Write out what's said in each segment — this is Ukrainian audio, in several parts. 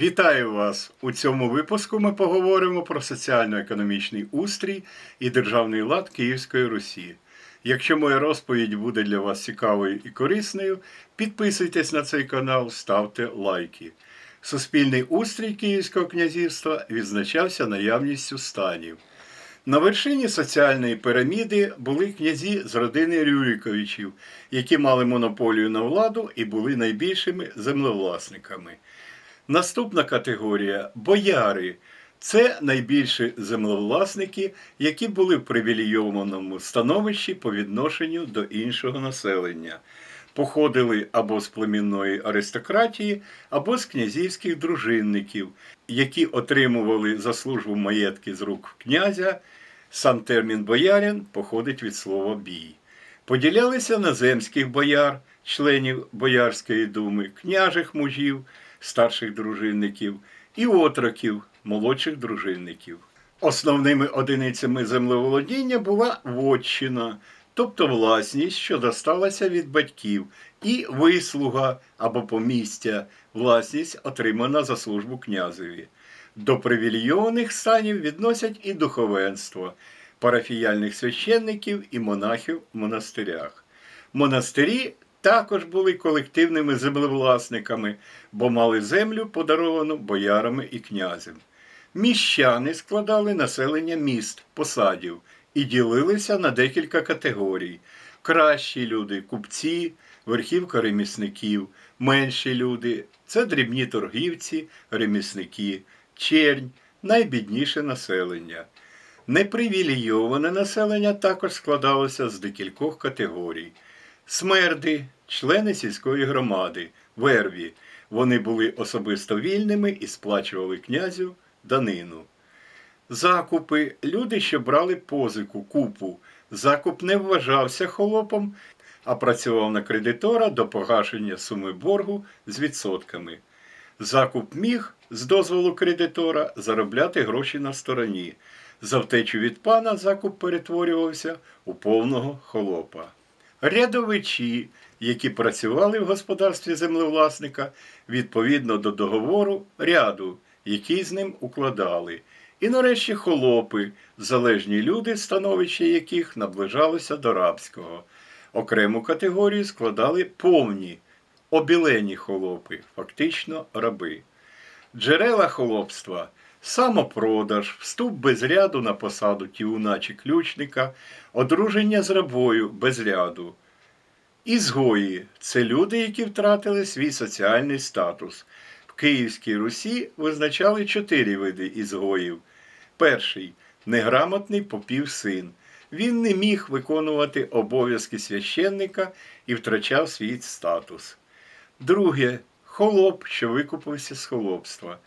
Вітаю вас! У цьому випуску ми поговоримо про соціально-економічний устрій і державний лад Київської Русі. Якщо моя розповідь буде для вас цікавою і корисною, підписуйтесь на цей канал, ставте лайки. Суспільний устрій Київського князівства відзначався наявністю станів. На вершині соціальної піраміди були князі з родини Рюриковичів, які мали монополію на владу і були найбільшими землевласниками. Наступна категорія бояри. Це найбільші землевласники, які були в привілейованому становищі по відношенню до іншого населення. Походили або з племінної аристократії, або з князівських дружинників, які отримували за службу маєтки з рук князя. Сам термін боярин походить від слова бій. Поділялися на земських бояр, членів Боярської думи, княжих мужів, старших дружинників і отроків, молодших дружинників. Основними одиницями землеволодіння була вотчина, тобто власність, що досталася від батьків, і вислуга або помістя, власність, отримана за службу князеві. До привілейованих станів відносять і духовенство, парафіяльних священників і монахів в монастирях. Монастирі також були колективними землевласниками, бо мали землю, подаровану боярами і князем. Міщани складали населення міст, посадів і ділилися на декілька категорій: кращі люди купці, верхівка ремісників, менші люди це дрібні торгівці, ремісники, чернь, найбідніше населення. Непривілейоване населення також складалося з декількох категорій. Смерди, члени сільської громади, верві. Вони були особисто вільними і сплачували князю данину. Закупи люди, що брали позику, купу. Закуп не вважався холопом, а працював на кредитора до погашення суми боргу з відсотками. Закуп міг з дозволу кредитора заробляти гроші на стороні. За втечу від пана закуп перетворювався у повного холопа. Рядовичі, які працювали в господарстві землевласника відповідно до договору ряду, який з ним укладали. І нарешті холопи, залежні люди, становище яких наближалося до рабського. Окрему категорію складали повні, обілені холопи, фактично раби. Джерела холопства самопродаж, вступ без ряду на посаду тіуна чи ключника, одруження з рабою без ряду. Ізгої це люди, які втратили свій соціальний статус. В Київській Русі визначали чотири види ізгоїв. Перший неграмотний попів син. Він не міг виконувати обов'язки священника і втрачав свій статус. Друге холоп, що викупився з холопства.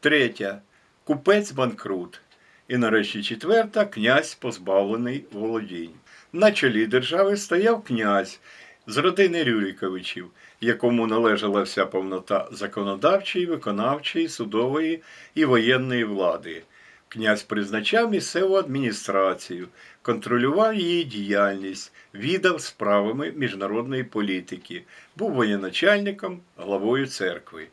Третя купець банкрут. І нарешті четверта князь позбавлений володінь. На чолі держави стояв князь з родини Рюриковичів, якому належала вся повнота законодавчої, виконавчої, судової і воєнної влади. Князь призначав місцеву адміністрацію, контролював її діяльність, віддав справами міжнародної політики, був воєначальником, главою церкви.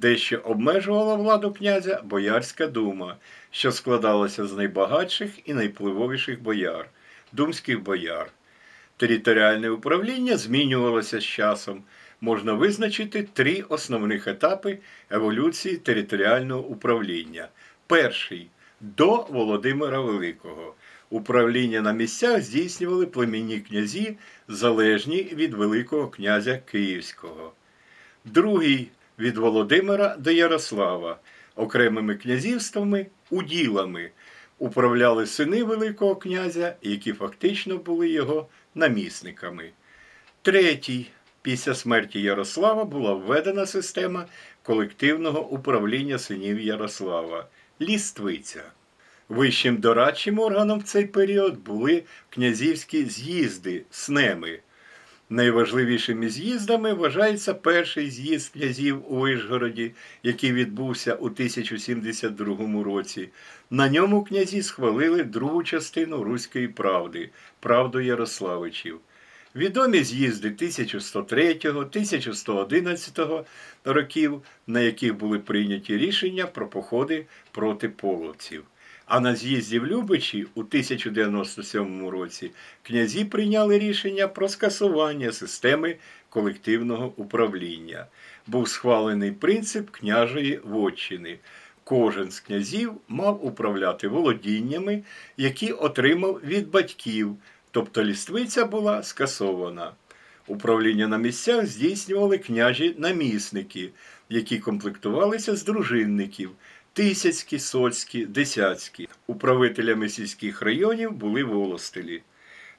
Дещо обмежувала владу князя Боярська дума, що складалася з найбагатших і найвпливовіших бояр, думських бояр. Територіальне управління змінювалося з часом. Можна визначити три основних етапи еволюції територіального управління. Перший до Володимира Великого. Управління на місцях здійснювали племінні князі, залежні від Великого князя Київського. Другий від Володимира до Ярослава, окремими князівствами, уділами управляли сини Великого князя, які фактично були його намісниками. Третій. Після смерті Ярослава була введена система колективного управління синів Ярослава ліствиця. Вищим дорадчим органом в цей період були князівські з'їзди, снеми. Найважливішими з'їздами вважається перший з'їзд князів у Вишгороді, який відбувся у 1072 році. На ньому князі схвалили другу частину Руської правди правду Ярославичів. Відомі з'їзди 1103, 1111 років, на яких були прийняті рішення про походи проти половців. А на з'їзді в Любичі у 1097 році князі прийняли рішення про скасування системи колективного управління. Був схвалений принцип княжої вотчини. Кожен з князів мав управляти володіннями, які отримав від батьків, тобто ліствиця була скасована. Управління на місцях здійснювали княжі намісники, які комплектувалися з дружинників тисяцькі, соцькі, десяцькі. Управителями сільських районів були волостелі.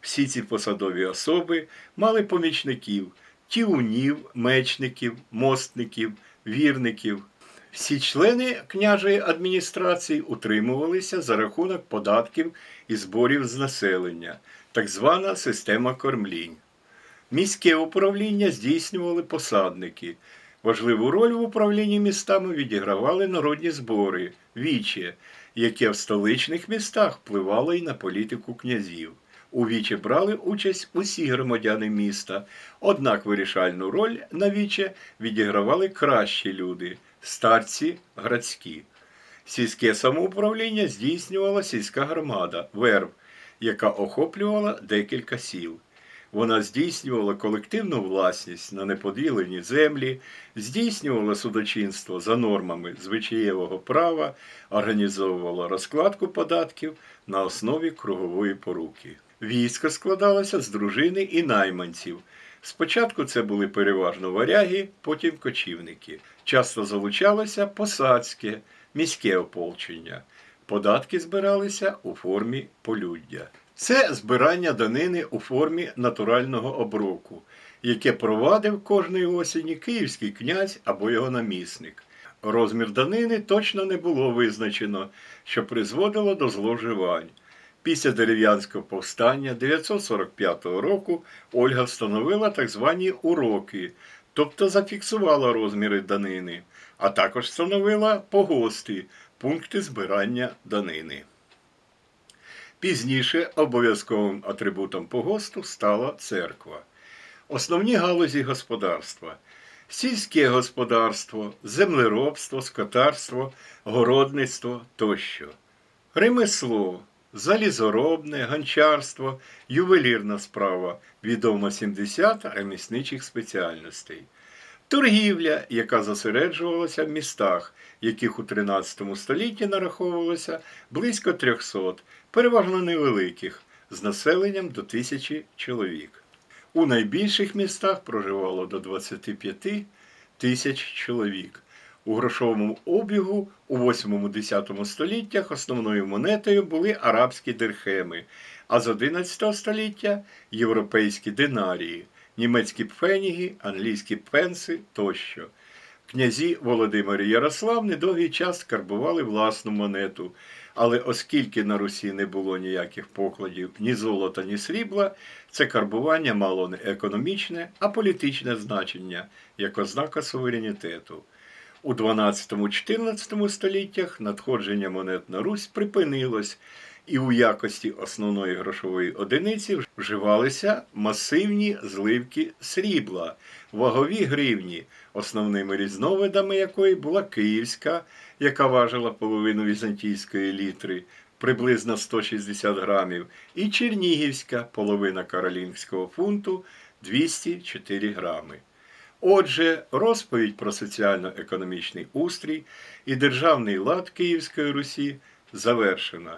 Всі ці посадові особи мали помічників тівунів, мечників, мостників, вірників. Всі члени княжої адміністрації утримувалися за рахунок податків і зборів з населення, так звана система кормлінь. Міське управління здійснювали посадники. Важливу роль в управлінні містами відігравали народні збори, віче, яке в столичних містах впливало й на політику князів. У віче брали участь усі громадяни міста, однак вирішальну роль на віче відігравали кращі люди старці градські. Сільське самоуправління здійснювала сільська громада верб, яка охоплювала декілька сіл. Вона здійснювала колективну власність на неподілені землі, здійснювала судочинство за нормами звичаєвого права, організовувала розкладку податків на основі кругової поруки. Військо складалося з дружини і найманців. Спочатку це були переважно варяги, потім кочівники. Часто залучалося посадське, міське ополчення. Податки збиралися у формі полюддя. Це збирання данини у формі натурального оброку, яке провадив кожної осені київський князь або його намісник. Розмір данини точно не було визначено, що призводило до зловживань. Після дерев'янського повстання 945 року Ольга встановила так звані уроки, тобто зафіксувала розміри данини, а також встановила погости, пункти збирання данини. Пізніше обов'язковим атрибутом погосту стала церква. Основні галузі господарства сільське господарство, землеробство, скотарство, городництво тощо. Ремесло, залізоробне, гончарство, ювелірна справа, відомо 70 ремісничих спеціальностей. Торгівля, яка зосереджувалася в містах, яких у 13 столітті нараховувалося близько 300, переважно невеликих, з населенням до тисячі чоловік. У найбільших містах проживало до 25 тисяч чоловік. У грошовому обігу у 8-10 століттях основною монетою були арабські дирхеми, а з 11 століття європейські динарії, німецькі пфеніги, англійські пенси тощо. Князі Володимир і Ярослав недовгий час карбували власну монету, але оскільки на Русі не було ніяких покладів ні золота, ні срібла, це карбування мало не економічне, а політичне значення як ознака суверенітету. У 12-14 століттях надходження монет на Русь припинилось, і у якості основної грошової одиниці вживалися масивні зливки срібла, вагові гривні, основними різновидами якої була київська, яка важила половину візантійської літри, приблизно 160 грамів, і чернігівська половина каролінського фунту 204 грами. Отже, розповідь про соціально-економічний устрій і державний лад Київської Русі завершена.